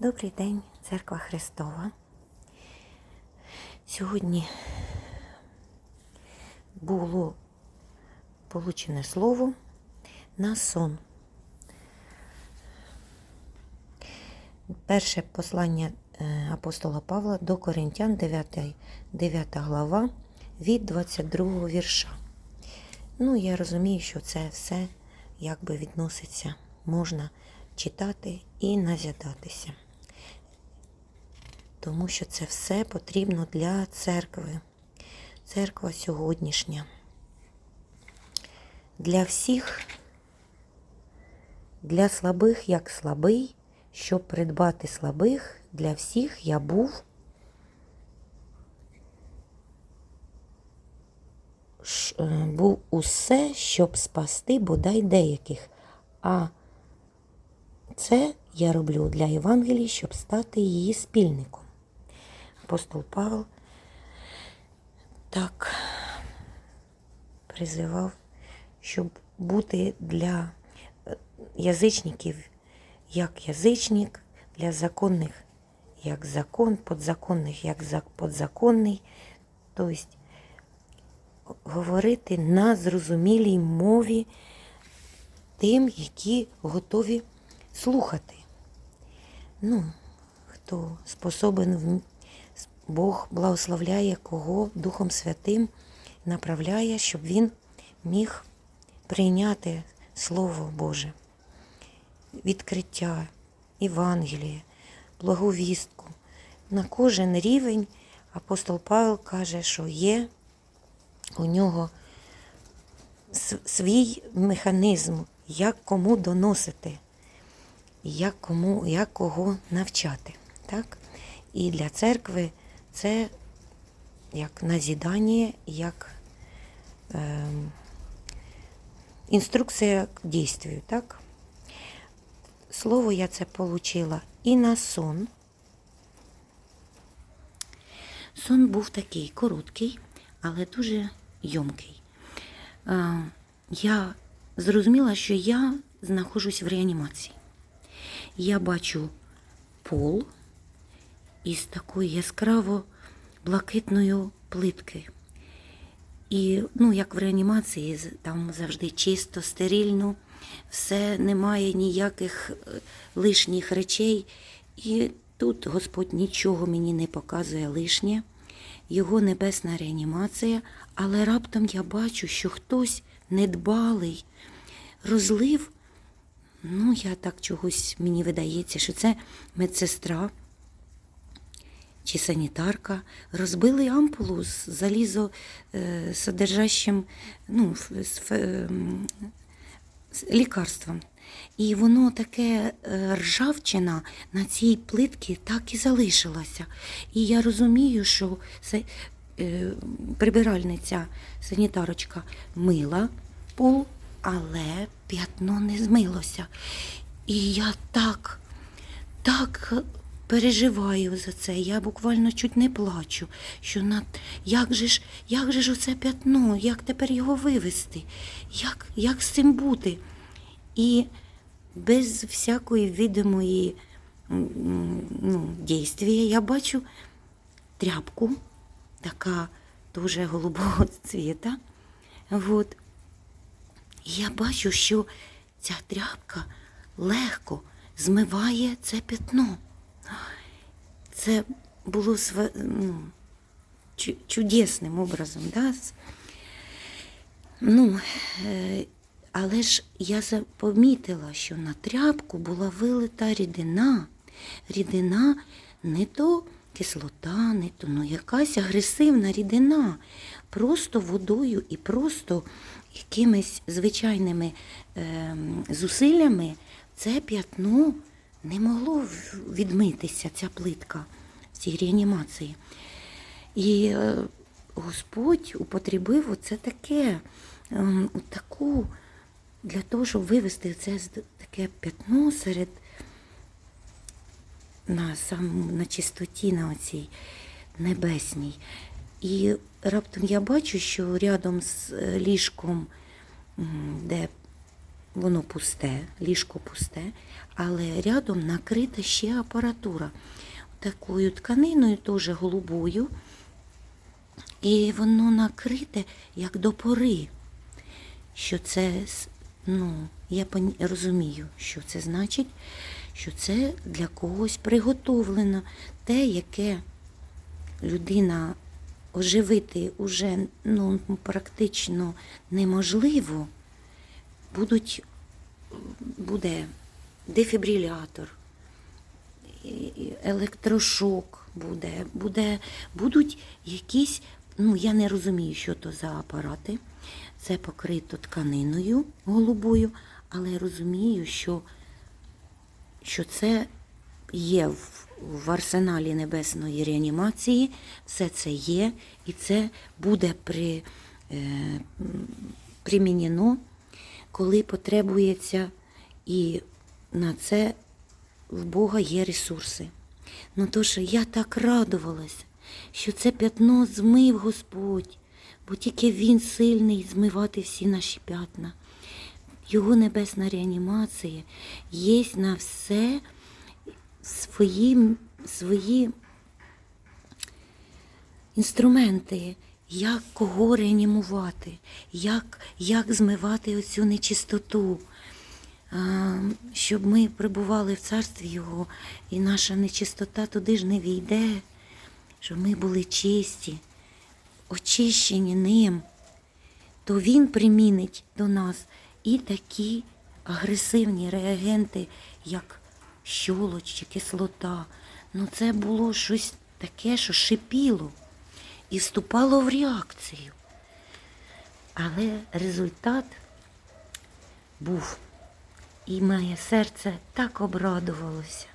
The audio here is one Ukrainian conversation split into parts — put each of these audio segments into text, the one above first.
Добрий день, Церква Христова. Сьогодні було получене слово на сон. Перше послання е, апостола Павла до Коринтян, 9, 9 глава, від 22 вірша. Ну, я розумію, що це все якби відноситься, можна читати і назядатися. Тому що це все потрібно для церкви. Церква сьогоднішня. Для всіх, для слабих як слабий, щоб придбати слабих, для всіх я був. Е, Був усе, щоб спасти бодай деяких. А це я роблю для Євангелії, щоб стати її спільником. Апостол Павел так призивав, щоб бути для е, язичників як язичник, для законних як закон, подзаконних як подзаконний. Тобто говорити на зрозумілій мові тим, які готові слухати. Ну, хто способен, Бог благословляє кого Духом Святим направляє, щоб він міг прийняти Слово Боже, відкриття, Євангеліє, благовістку. На кожен рівень апостол Павел каже, що є у нього свій механізм, як кому доносити, як, кому, як кого навчати. Так? І для церкви це як назідання, як ем, інструкція к дійствію. Так? Слово я це отримала і на сон. Сон був такий короткий, але дуже йомкий. Е, Я зрозуміла, що я знаходжусь в реанімації. Я бачу пол із такої яскраво блакитною плитки. І, ну, як в реанімації, там завжди чисто, стерильно, все, немає ніяких е, лишніх речей. І тут Господь нічого мені не показує лишнє, його небесна реанімація, але раптом я бачу, що хтось недбалий розлив. Ну, я так чогось мені видається, що це медсестра чи санітарка розбили ампулу з залізосодержащим ну, з фе- ем, лікарством. І воно таке е, ржавчина на цій плитці так і залишилася. І я розумію, що е, прибиральниця, санітарочка мила пол, але п'ятно не змилося. І я так так переживаю за це. Я буквально чуть не плачу. Що на... як же ж, як же ж оце п'ятно, як тепер його вивести? Як, як з цим бути? І без всякої видимої м, ну, дійствія я бачу тряпку, така дуже голубого цвіта. Вот. І я бачу, що ця тряпка легко змиває це пятно. Це було ну, чудесним образом. Да? Ну, е, але ж я помітила, що на тряпку була вилита рідина. Рідина не то кислота, не то ну, якась агресивна рідина. Просто водою і просто якимись звичайними ем, зусиллями це п'ятно не могло відмитися, ця плитка в цій реанімації. І е, Господь употребив оце таке, ем, таку, для того, щоб вивести це таке п'ятно серед на сам на чистоті, на оцій небесній. І раптом я бачу, що рядом з е, ліжком, де воно пусте, ліжко пусте, але рядом накрита ще апаратура. Такою тканиною, теж голубою. І воно накрите як до пори. Що це, ну, я розумію, що це значить, що це для когось приготовлено те, яке людина оживити уже ну, практично неможливо, будуть, буде дефібрилятор, електрошок буде, буде, будуть якісь, ну я не розумію, що то за апарати. Це покрито тканиною голубою, але я розумію, що, що це є в, в арсеналі небесної реанімації, все це є, і це буде при, е, примінено, коли потребується, і на це в Бога є ресурси. Ну то що я так радувалася, що це п'ятно змив Господь, бо тільки Він сильний змивати всі наші п'ятна. Його небесна реанімація є на все свої, свої інструменти, як кого реанімувати, як, як змивати оцю нечистоту, щоб ми прибували в царстві Його, і наша нечистота туди ж не війде, щоб ми були чисті, очищені ним, то Він примінить до нас і такі агресивні реагенти, як щолоч чи кислота. Ну це було щось таке, що шипіло і вступало в реакцію. Але результат був. І моє серце так обрадувалося,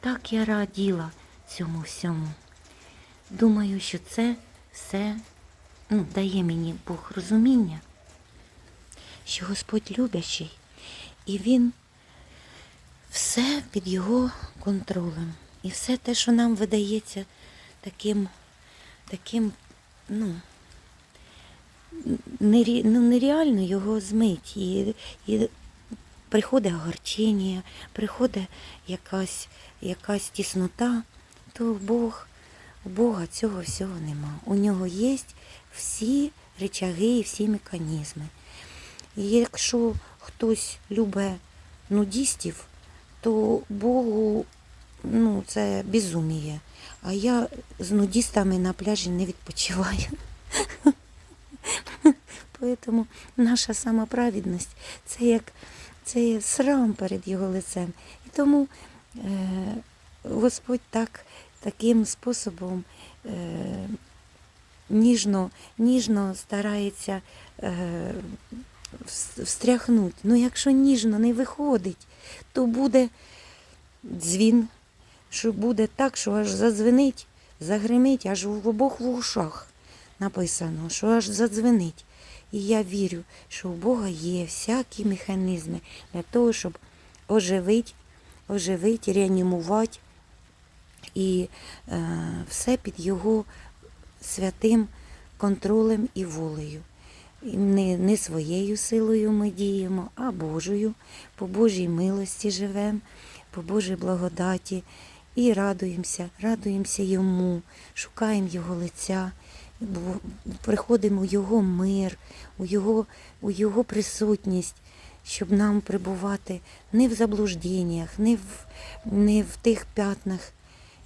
так я раділа цьому всьому. Думаю, що це все ну, дає мені Бог розуміння, що Господь любящий, і Він все під Його контролем. І все те, що нам видається таким, таким, ну, нері, ну, нереально його змить. І, і приходить огорчення, приходить якась, якась тіснота, то Бог, у Бога цього всього нема. У нього є всі речаги і всі механізми. І якщо хтось любить нудістів, то Богу ну, це безуміє. А я з нудістами на пляжі не відпочиваю. Тому наша самоправедність це як це є срам перед його лицем. І тому е, Господь так, таким способом е, ніжно, ніжно старається е, встряхнути. Ну, якщо ніжно не виходить, то буде дзвін, що буде так, що аж задзвенить, загримить, аж в обох вушах написано, що аж задзвенить. І я вірю, що у Бога є всякі механізми для того, щоб оживити, оживити, реанімувати і е, все під Його святим контролем і волею. Не, не своєю силою ми діємо, а Божою, по Божій милості живемо, по Божій благодаті і радуємося, радуємося Йому, шукаємо Його лиця, приходимо у Його мир, у Його, у Його присутність, щоб нам прибувати не в заблужденнях, не в, не в тих п'ятнах,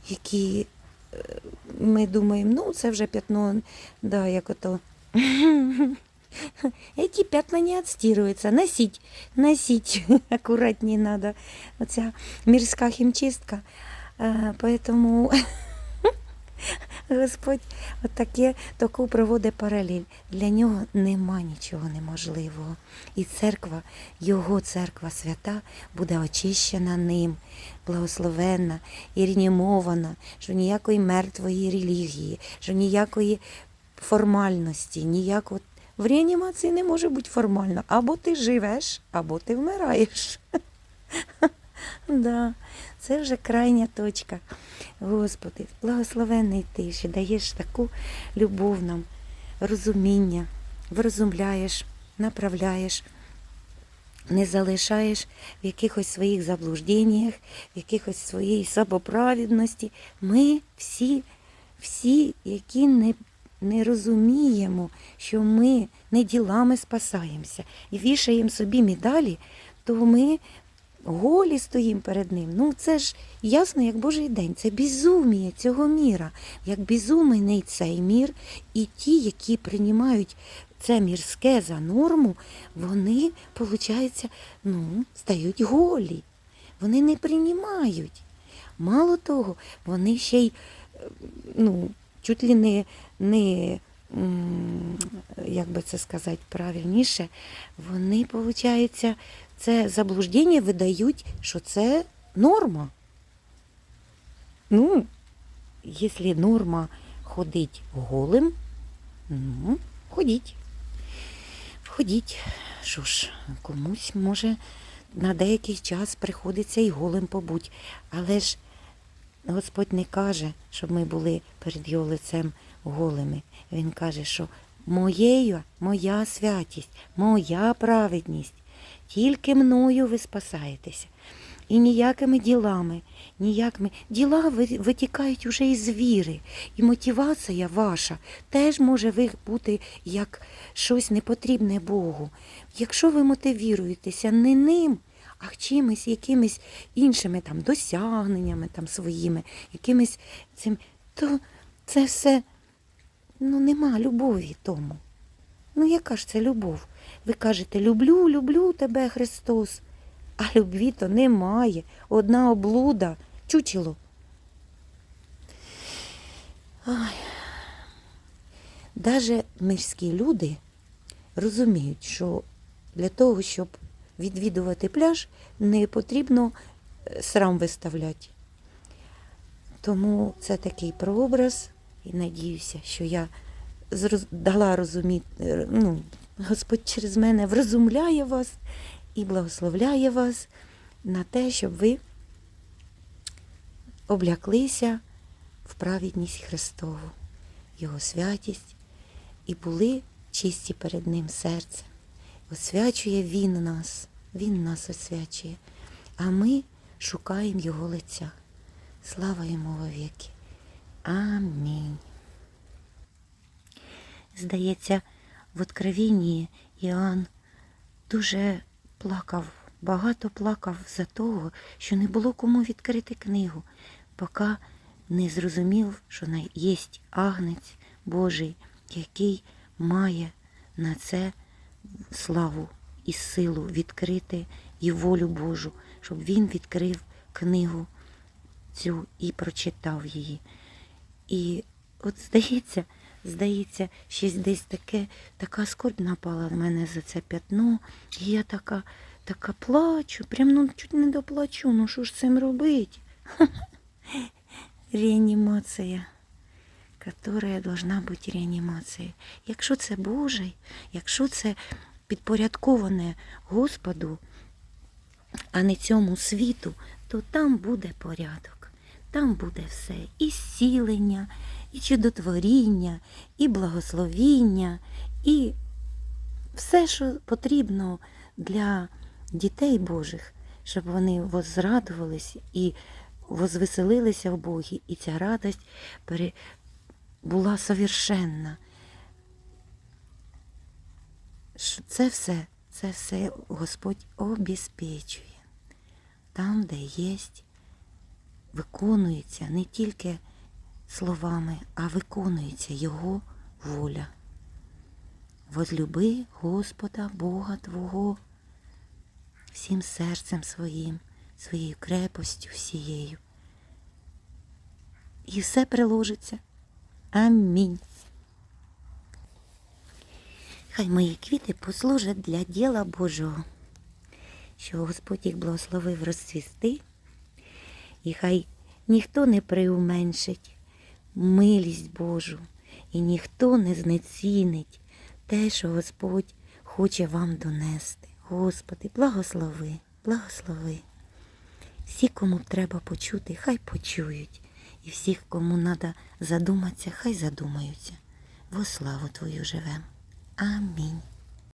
які е, ми думаємо, ну це вже п'ятно, да, як ото. Эти пятна не отстирываются. Носить, носить аккуратнее надо. Оця мирська хімчистка. Е, Поэтому Господь отаке, таку проводить паралель. Для нього нема нічого неможливого. І церква, його церква свята, буде очищена ним, благословенна і реанімована, що ніякої мертвої релігії, що ніякої формальності, ніякого. В реанімації не може бути формально. Або ти живеш, або ти вмираєш. Да, це вже крайня точка. Господи, благословенний ти, що даєш таку любов нам, розуміння, врозумляєш, направляєш не залишаєш в якихось своїх заблужденнях, в якихось своїй самоправідності. Ми всі, всі, які не, не розуміємо, що ми не ділами спасаємося і вішаємо собі медалі, то ми голі стоїмо перед ним. Ну це ж ясно, як Божий день. Це безуміє цього міра, як безумний цей мір, і ті, які приймають це мірське за норму, вони, виходить, ну, стають голі. Вони не приймають. Мало того, вони ще й ну, чуть ли не, не як би це сказати правильніше, вони, виходить, це заблуждення видають, що це норма. Ну, якщо норма ходить голим, ну, ходіть. Ходіть. Що ж, комусь може на деякий час приходиться і голим побуть. Але ж Господь не каже, щоб ми були перед його лицем голими. Він каже, що моєю, моя святість, моя праведність, тільки мною ви спасаєтеся. І ніякими ділами, ніякими діла ви- витікають уже із віри. І мотивація ваша теж може бути як щось непотрібне Богу. Якщо ви мотивіруєтеся не ним, а чимось, якимись іншими там досягненнями там своїми, якимись цим, то це все ну, нема любові тому. Ну, яка ж це любов? Ви кажете, люблю, люблю тебе, Христос. А любві то немає. Одна облуда, чучело. Ай. Даже мирські люди розуміють, що для того, щоб відвідувати пляж, не потрібно е, срам виставляти. Тому це такий прообраз, і надіюся, що я дала розуміти, ну, Господь через мене врозумляє вас і благословляє вас на те, щоб ви обляклися в праведність Христову, Його святість і були чисті перед Ним серцем. Освячує Він нас, Він нас освячує, а ми шукаємо Його лиця. Слава йому вовіки. Амінь. Здається, в Откровінні Іоанн дуже плакав, багато плакав за того, що не було кому відкрити книгу, поки не зрозумів, що є агнець Божий, який має на це славу і силу відкрити і волю Божу, щоб він відкрив книгу цю і прочитав її. І от здається, здається, щось десь таке, така скорбь напала на мене за це п'ятно. І я така, така плачу, прям ну чуть не доплачу. Ну що ж цим робити? Реанімація, которая должна бути реанімацією. Якщо це Божий, якщо це підпорядковане Господу, а не цьому світу, то там буде порядок. Там буде все. І зцілення, і чудотворіння, і благословіння, і все, що потрібно для дітей Божих, щоб вони возрадувались і возвеселилися в Богі, і ця радость була совершенна. Це все, це все Господь обезпечує. Там, де є, виконується не тільки словами, а виконується Його воля. Возлюби Господа Бога Твого всім серцем своїм, своєю крепостю всією. І все приложиться. Амінь. Хай мої квіти послужать для діла Божого, що Господь їх благословив розцвісти, і хай ніхто не приуменшить милість Божу, і ніхто не знецінить те, що Господь хоче вам донести. Господи, благослови, благослови. Всі, кому треба почути, хай почують. І всіх, кому треба задуматися, хай задумаються. Во славу Твою живем. Амінь.